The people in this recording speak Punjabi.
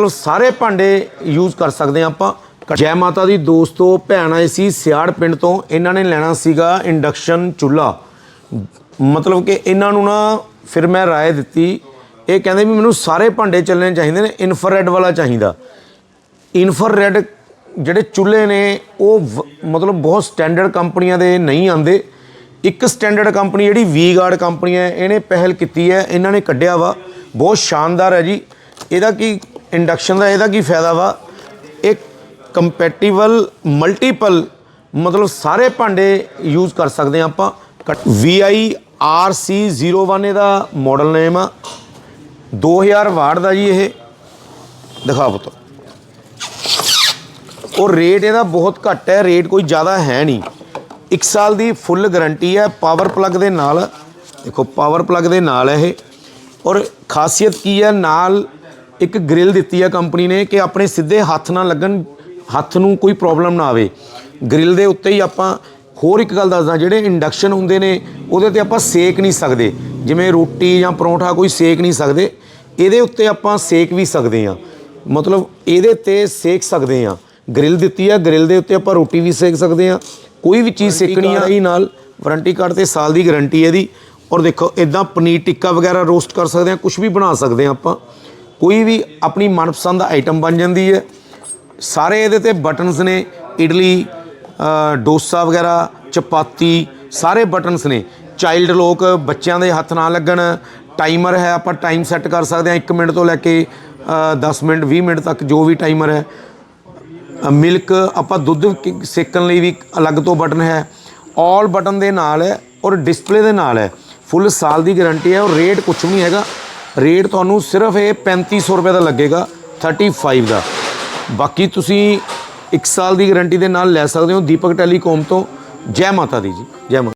ਮਤਲਬ ਸਾਰੇ ਭਾਂਡੇ ਯੂਜ਼ ਕਰ ਸਕਦੇ ਹਾਂ ਆਪਾਂ। ਜੈ ਮਾਤਾ ਦੀ ਦੋਸਤੋ, ਭੈਣ ਆਏ ਸੀ ਸਿਆੜ ਪਿੰਡ ਤੋਂ। ਇਹਨਾਂ ਨੇ ਲੈਣਾ ਸੀਗਾ ਇੰਡਕਸ਼ਨ ਚੁੱਲ੍ਹਾ। ਮਤਲਬ ਕਿ ਇਹਨਾਂ ਨੂੰ ਨਾ ਫਿਰ ਮੈਂ ਰਾਏ ਦਿੱਤੀ, ਇਹ ਕਹਿੰਦੇ ਵੀ ਮੈਨੂੰ ਸਾਰੇ ਭਾਂਡੇ ਚੱਲਣੇ ਚਾਹੀਦੇ ਨੇ ਇਨਫਰਾਰੈਡ ਵਾਲਾ ਚਾਹੀਦਾ। ਇਨਫਰਾਰੈਡ ਜਿਹੜੇ ਚੁੱਲ੍ਹੇ ਨੇ, ਉਹ ਵ- ਮਤਲਬ ਬਹੁਤ ਸਟੈਂਡਰਡ ਕੰਪਨੀਆਂ ਦੇ ਨਹੀਂ ਆਉਂਦੇ। ਇੱਕ ਸਟੈਂਡਰਡ ਕੰਪਨੀ ਜਿਹੜੀ ਵੀ ਗਾਰਡ ਕੰਪਨੀ ਹੈ, ਇਹਨੇ ਪਹਿਲ ਕੀਤੀ ਹੈ, ਇਹਨਾਂ ਨੇ ਕੱਢਿਆ ਵਾ। ਬਹੁਤ ਸ਼ਾਨਦਾਰ ਹੈ ਜੀ। ਇਹਦਾ ਕੀ ਇੰਡਕਸ਼ਨ ਦਾ ਇਹਦਾ ਕੀ ਫਾਇਦਾ ਵਾ? ਇਹ ਕੰਪੈਟੀਬਲ ਮਲਟੀਪਲ ਮਤਲਬ ਸਾਰੇ ਭਾਂਡੇ ਯੂਜ਼ ਕਰ ਸਕਦੇ ਹਾਂ ਆਪਾਂ। VI RC01 ਇਹਦਾ ਮਾਡਲ ਨੇਮ ਆ। 2000 ਵਾਟ ਦਾ ਜੀ ਇਹ। ਦਿਖਾ ਪੁੱਤ। ਉਹ ਰੇਟ ਇਹਦਾ ਬਹੁਤ ਘੱਟ ਹੈ ਰੇਟ ਕੋਈ ਜ਼ਿਆਦਾ ਹੈ ਨਹੀਂ। 1 ਸਾਲ ਦੀ ਫੁੱਲ ਗਾਰੰਟੀ ਹੈ ਪਾਵਰ ਪਲੱਗ ਦੇ ਨਾਲ। ਦੇਖੋ ਪਾਵਰ ਪਲੱਗ ਦੇ ਨਾਲ ਹੈ ਇਹ। ਔਰ ਖਾਸੀਅਤ ਕੀ ਹੈ? ਨਾਲ ਇੱਕ ਗ੍ਰਿਲ ਦਿੱਤੀ ਹੈ ਕੰਪਨੀ ਨੇ ਕਿ ਆਪਣੇ ਸਿੱਧੇ ਹੱਥ ਨਾ ਲੱਗਣ ਹੱਥ ਨੂੰ ਕੋਈ ਪ੍ਰੋਬਲਮ ਨਾ ਆਵੇ। ਗ੍ਰਿਲ ਦੇ ਉੱਤੇ ਹੀ ਆਪਾਂ ਹੋਰ ਇੱਕ ਗੱਲ ਦੱਸਦਾ ਜਿਹੜੇ ਇੰਡਕਸ਼ਨ ਹੁੰਦੇ ਨੇ ਉਹਦੇ ਤੇ ਆਪਾਂ ਸੇਕ ਨਹੀਂ ਸਕਦੇ। ਜਿਵੇਂ ਰੋਟੀ ਜਾਂ ਪਰੌਂਠਾ ਕੋਈ ਸੇਕ ਨਹੀਂ ਸਕਦੇ ਇਹਦੇ ਉੱਤੇ ਆਪਾਂ ਸੇਕ ਵੀ ਸਕਦੇ ਹਾਂ। ਮਤਲਬ ਇਹਦੇ ਤੇ ਸੇਕ ਸਕਦੇ ਹਾਂ। ਗ੍ਰਿਲ ਦਿੱਤੀ ਹੈ ਗ੍ਰਿਲ ਦੇ ਉੱਤੇ ਆਪਾਂ ਰੋਟੀ ਵੀ ਸੇਕ ਸਕਦੇ ਹਾਂ। ਕੋਈ ਵੀ ਚੀਜ਼ ਸੇਕਣੀ ਆ ਹੀ ਨਾਲ ਵਾਰੰਟੀ ਕਾਰਡ ਤੇ ਸਾਲ ਦੀ ਗਾਰੰਟੀ ਹੈ ਇਹਦੀ। ਔਰ ਦੇਖੋ ਇਦਾਂ ਪਨੀਰ ਟਿੱਕਾ ਵਗੈਰਾ ਰੋਸਟ ਕਰ ਸਕਦੇ ਹਾਂ ਕੁਝ ਵੀ ਬਣਾ ਸਕਦੇ ਹਾਂ ਆਪਾਂ। ਕੋਈ ਵੀ ਆਪਣੀ ਮਨਪਸੰਦ ਆਈਟਮ ਬਣ ਜਾਂਦੀ ਹੈ। ਸਾਰੇ ਇਹਦੇ ਤੇ ਬਟਨਸ ਨੇ ਇਡਲੀ ਡੋਸਾ ਵਗੈਰਾ ਚਪਾਤੀ ਸਾਰੇ ਬਟਨਸ ਨੇ। ਚਾਈਲਡ ਲੋਕ ਬੱਚਿਆਂ ਦੇ ਹੱਥ ਨਾ ਲੱਗਣ ਟਾਈਮਰ ਹੈ ਆਪਾਂ ਟਾਈਮ ਸੈੱਟ ਕਰ ਸਕਦੇ ਹਾਂ 1 ਮਿੰਟ ਤੋਂ ਲੈ ਕੇ ਅ, 10 ਮਿੰਟ 20 ਮਿੰਟ ਤੱਕ ਜੋ ਵੀ ਟਾਈਮਰ ਹੈ। ਮਿਲਕ ਆਪਾਂ ਦੁੱਧ ਸੇਕਣ ਲਈ ਵੀ ਅਲੱਗ ਤੋਂ ਬਟਨ ਹੈ। ਆਲ ਬਟਨ ਦੇ ਨਾਲ ਹੈ ਔਰ ਡਿਸਪਲੇ ਦੇ ਨਾਲ ਹੈ। ਫੁੱਲ ਸਾਲ ਦੀ ਗਾਰੰਟੀ ਹੈ ਔਰ ਰੇਟ ਕੁਝ ਨਹੀਂ ਹੈਗਾ। ਰੇਟ ਤੁਹਾਨੂੰ ਸਿਰਫ ਇਹ 3500 ਰੁਪਏ ਦਾ ਲੱਗੇਗਾ 35 ਦਾ। ਬਾਕੀ ਤੁਸੀਂ 1 ਸਾਲ ਦੀ ਗਾਰੰਟੀ ਦੇ ਨਾਲ ਲੈ ਸਕਦੇ ਹੋ ਦੀਪਕ ਟੈਲੀਕਾਮ ਤੋਂ। ਜੈ ਮਾਤਾ ਦੀ ਜੀ, ਜੈ ਮਾਤਾ